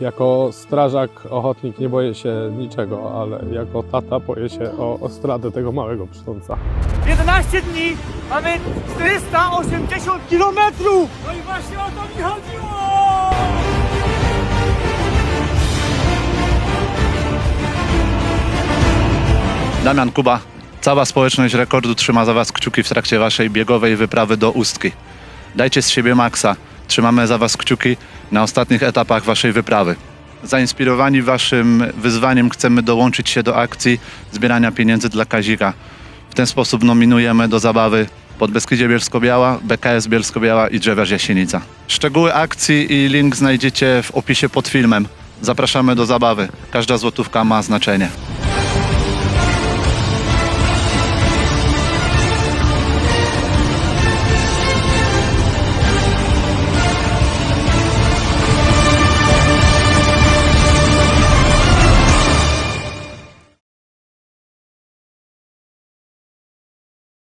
Jako strażak, ochotnik nie boję się niczego, ale jako tata boję się o, o stratę tego małego pszcząca. 11 dni mamy 480 kilometrów! No i właśnie o to mi chodziło! Damian Kuba, cała społeczność rekordu trzyma za Was kciuki w trakcie Waszej biegowej wyprawy do Ustki. Dajcie z siebie maksa. Trzymamy za Was kciuki na ostatnich etapach Waszej wyprawy. Zainspirowani Waszym wyzwaniem chcemy dołączyć się do akcji zbierania pieniędzy dla Kazika. W ten sposób nominujemy do zabawy Podbeskidzie Bielsko-Biała, BKS Bielsko-Biała i Drzewiarz Jasienica. Szczegóły akcji i link znajdziecie w opisie pod filmem. Zapraszamy do zabawy. Każda złotówka ma znaczenie.